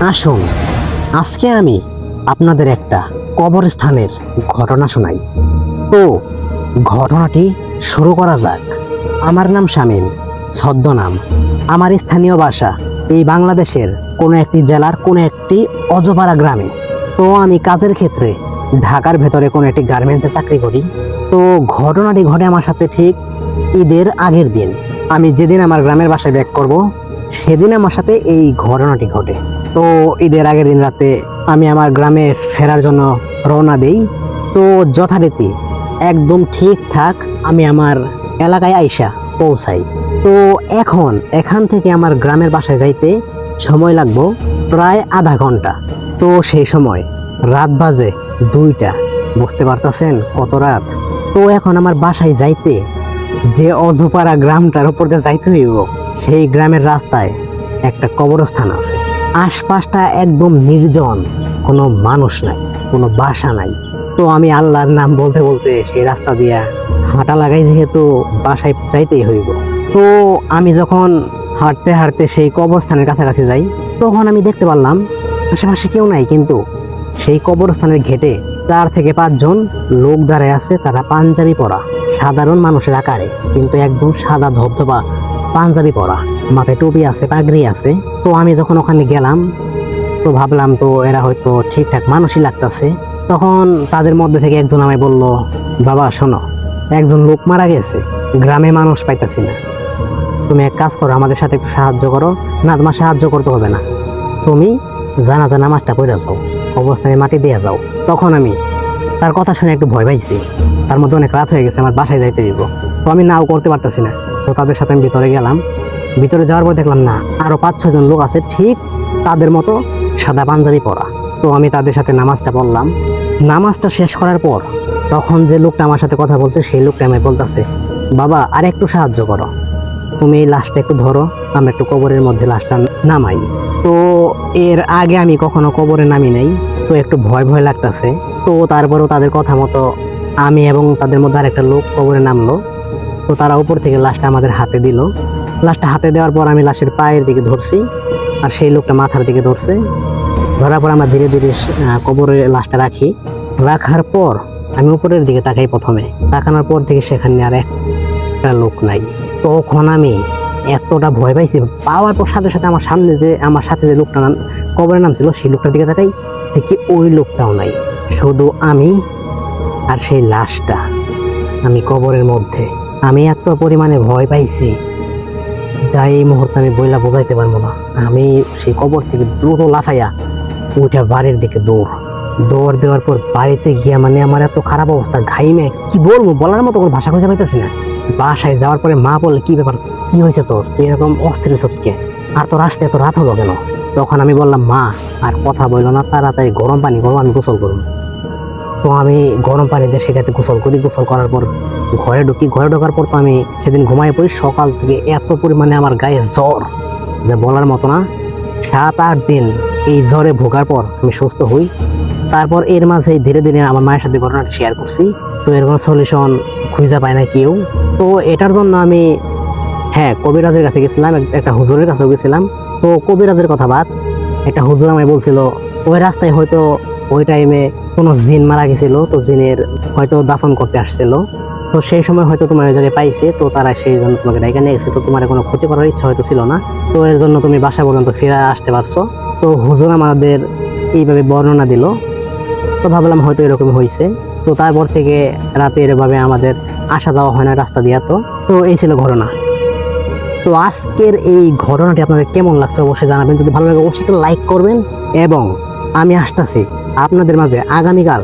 আসুন। আজকে আমি আপনাদের একটা কবরস্থানের ঘটনা শোনাই। তো, ঘটনাটি শুরু করা যাক। আমার নাম শামীম, ছদ্মনাম। আমার স্থানীয় বাসা এই বাংলাদেশের কোনো একটি জেলার কোনো একটি অজপাড়া গ্রামে। তো, আমি কাজের ক্ষেত্রে ঢাকার ভেতরে কোনো একটি গার্মেন্টসে চাকরি করি। তো, ঘটনাটি ঘটে আমার সাথে ঠিক ঈদের আগের দিন। আমি যেদিন আমার গ্রামের বাসায় ব্যাক করব, সেদিন আমার সাথে এই ঘটনাটি ঘটে। তো ঈদের আগের দিন রাতে আমি আমার গ্রামে ফেরার জন্য রওনা দেই। তো যথারীতি একদম ঠিকঠাক আমি আমার এলাকায় আইসা পৌঁছাই। তো এখন এখান থেকে আমার গ্রামের বাসায় যাইতে সময় লাগবো প্রায় আধা ঘণ্টা। তো সেই সময় রাত বাজে দুইটা, বুঝতে পারতেছেন কত রাত? তো এখন আমার বাসায় যাইতে যে অজপাড়া গ্রামটার উপর দিয়ে যাইতে হইব, সেই গ্রামের রাস্তায় একটা কবরস্থান আছে। আশপাশটা একদম নির্জন। কোনো মানুষ নাই, কোনো বাসা নাই। তো আমি আল্লাহর নাম বলতে বলতে সেই রাস্তা দিয়া হাঁটা লাগাই যেহেতু বাসায় যাইতেই হইব। তো আমি যখন হাঁটতে হাঁটতে সেই কবরস্থানের কাছাকাছি যাই, তখন আমি দেখতে পারলাম, আশেপাশে কেউ নাই কিন্তু সেই কবরস্থানের ঘেটে চার থেকে পাঁচজন লোক দাঁড়ায় আছে, তারা পাঞ্জাবি পরা। সাধারণ মানুষের আকারে, কিন্তু একদম সাদা ধবধবা পাঞ্জাবি পরা। মাথায় টুপি আছে, পাগড়ি আছে। তো আমি যখন ওখানে গেলাম, তো ভাবলাম তো এরা হয়তো ঠিকঠাক মানুষই লাগতেছে। তখন তাদের মধ্যে থেকে একজন আমায় বলল, বাবা, শোনো, একজন লোক মারা গেছে, গ্রামে মানুষ পাইতাছি না। তুমি এক কাজ করো, আমাদের সাথে একটু সাহায্য করো। না, তোমার সাহায্য করতে হবে না। তুমি জানা জানাজা নামাজটা পড়ে যাও অবস্থায় মাটি দিয়ে যাও। তখন আমি তার কথা শুনে একটু ভয় পাইছি। তার মধ্যে অনেক রাত হয়ে গেছে, আমার বাসায় যাইতে দিব তো আমি নাও করতে পারতেছি না। তো তাদের সাথে আমি ভিতরে গেলাম। ভিতরে যাওয়ার পর দেখলাম, না, আরও পাঁচ ছজন লোক আছে, ঠিক তাদের মতো সাদা পাঞ্জাবি পরা। তো আমি তাদের সাথে নামাজটা পড়লাম। নামাজটা শেষ করার পর তখন যে লোকটা আমার সাথে কথা বলছে, সেই লোকটা আমায় বলতেছে, বাবা, আর একটু সাহায্য করো। তুমি এই লাশটা একটু ধরো, আমরা একটু কবরের মধ্যে লাশটা নামাই। তো এর আগে আমি কখনো কবরে নামি নাই, তো একটু ভয় ভয় লাগতেছে। তো তারপরেও তাদের কথা মতো আমি এবং তাদের মধ্যে আরেকটা লোক কবরে নামলো। তো তারা উপর থেকে লাশটা আমাদের হাতে দিল। লাশটা হাতে দেওয়ার পর আমি লাশের পায়ের দিকে ধরছি আর সেই লোকটা মাথার দিকে ধরছে। ধরার পর আমরা ধীরে ধীরে কবরে লাশটা রাখি। রাখার পর আমি উপরের দিকে তাকাই প্রথমে। তাকানোর পর থেকে সেখানে আর একটা লোক নাই। তখন আমি এতটা ভয় পাইছি, পাওয়ার পর সাথে সাথে আমার সামনে যে, আমার সাথে যে লোকটা নাম, কবরের নাম ছিল, সেই লোকটার দিকে তাকাই, দেখি ওই লোকটাও নাই। শুধু আমি আর সেই লাশটা, আমি কবরের মধ্যে। আমি এত পরিমাণে ভয় পাইছি যা এই মুহূর্তে আমি বইলা বোঝাইতে পারব না। আমি সেই কবর থেকে দ্রুত লাফাইয়া উঠে বাড়ির দিকে দৌড়। দৌড় দেওয়ার পর বাড়িতে গিয়া মানে আমার এত খারাপ অবস্থা, ঘাইমে, কি বলব, বলার মতো কোনো ভাষা খুঁজে পাইতেছি না। বাসায় যাওয়ার পরে মা বললে, কি ব্যাপার, কি হয়েছে তোর? তুই এরকম অস্থির সত্যকে আর তোর আসতে এত রাত হলো কেন? তখন আমি বললাম, মা, আর কথা বলল না, তাড়াতাড়ি গরম পানি করব আমি গোসল করব। তো আমি গরম পানি দিয়ে সেটাতে গোসল করি। গোসল করার পর ঘরে ঢুকি। ঘরে ঢোকার পর তো আমি সেদিন ঘুমাই পড়ি। সকাল থেকে এত পরিমাণে আমার গায়ে জ্বর, যা বলার মতো না। সাত, আট দিন এই জ্বরে ভোগার পর আমি সুস্থ হই। তারপর এর মাঝে ধীরে ধীরে আমার মায়ের সাথে ঘটনাটা শেয়ার করছি। তো এর কোনো সলিউশন খুঁজে পায় না কেউ। তো এটার জন্য আমি হ্যাঁ কবিরাজের কাছে গেছিলাম। একটা হুজুরের কাছেও গেছিলাম। তো কবিরাজের কথা বাদ, একটা হুজুর আমায় বলছিল, ওই রাস্তায় হয়তো ওই টাইমে কোনো জিন মারা গেছিল, তো জিনের হয়তো দাফন করতে আসছিল। তো সেই সময় হয়তো তোমার জায়গায় পাইছে, তো তারা সেই জন্য তোমাকে ডাইকা নিয়ে গেছে। তো তোমার কোনো ক্ষতি করার ইচ্ছা হয়তো ছিল না। তো এর জন্য তুমি বাসা পর্যন্ত ফিরে আসতে পারছ। তো হুজুর আমাদের এইভাবে বর্ণনা দিল। তো ভাবলাম হয়তো এরকম হয়েছে তো তারপর থেকে রাতে এরভাবে আমাদের আসা যাওয়া হয় না রাস্তা দিয়া তো। তো এই ছিল ঘটনা। তো আজকের এই ঘটনাটি আপনাদের কেমন লাগছে অবশ্যই জানাবেন। যদি ভালো লাগে অবশ্যই লাইক করবেন। এবং আমি আসতেছি। আপনাদের মাঝে আগামীকাল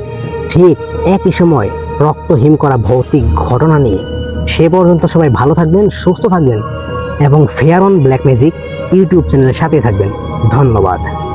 ঠিক একই সময় রক্ত হিম করা ভৌতিক ঘটনা নিয়ে। সে পর্যন্ত সবাই ভালো থাকবেন, সুস্থ থাকবেন এবং fair on black magic YouTube চ্যানেলের সাথে থাকবেন। ধন্যবাদ।